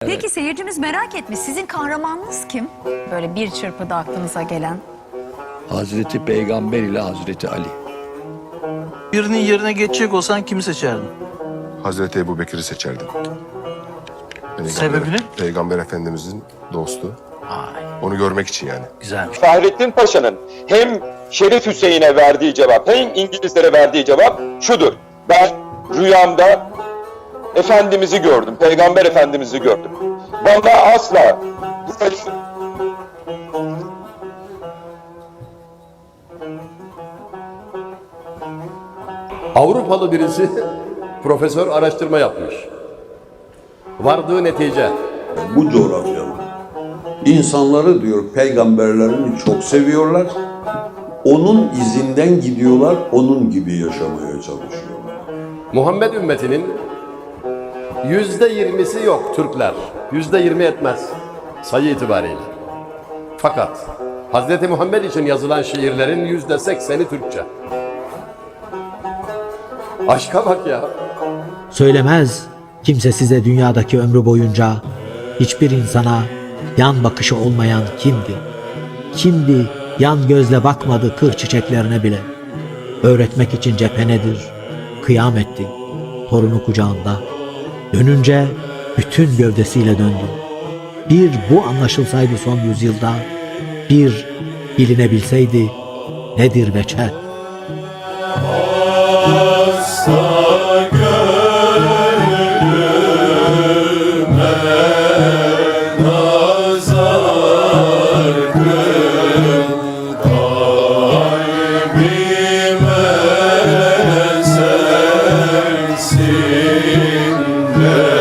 Peki seyircimiz merak etmiş. Sizin kahramanınız kim? Böyle bir çırpıda aklınıza gelen. Hazreti Peygamber ile Hazreti Ali. Birinin yerine geçecek olsan kimi seçerdin? Hazreti Ebu Bekir'i seçerdim. Peygamber, Sebebini? Peygamber Efendimizin dostu. Vay Onu görmek için yani. güzelmiş. Fahrettin Paşa'nın hem Şerif Hüseyin'e verdiği cevap hem İngilizlere verdiği cevap şudur. Ben rüyamda Efendimiz'i gördüm, Peygamber Efendimiz'i gördüm. Bana asla Avrupalı birisi profesör araştırma yapmış. Vardığı netice bu coğrafyanın insanları diyor peygamberlerini çok seviyorlar. Onun izinden gidiyorlar, onun gibi yaşamaya çalışıyorlar. Muhammed ümmetinin yüzde yirmisi yok Türkler. Yüzde yirmi etmez sayı itibariyle. Fakat Hazreti Muhammed için yazılan şiirlerin yüzde sekseni Türkçe. Aşka bak ya. Söylemez kimse size dünyadaki ömrü boyunca hiçbir insana yan bakışı olmayan kimdi? Kimdi yan gözle bakmadı kır çiçeklerine bile? Öğretmek için cephenedir, kıyam etti, torunu kucağında. Dönünce bütün gövdesiyle döndü. Bir bu anlaşılsaydı son yüzyılda, bir bilinebilseydi nedir veçe? gönlüme Amen.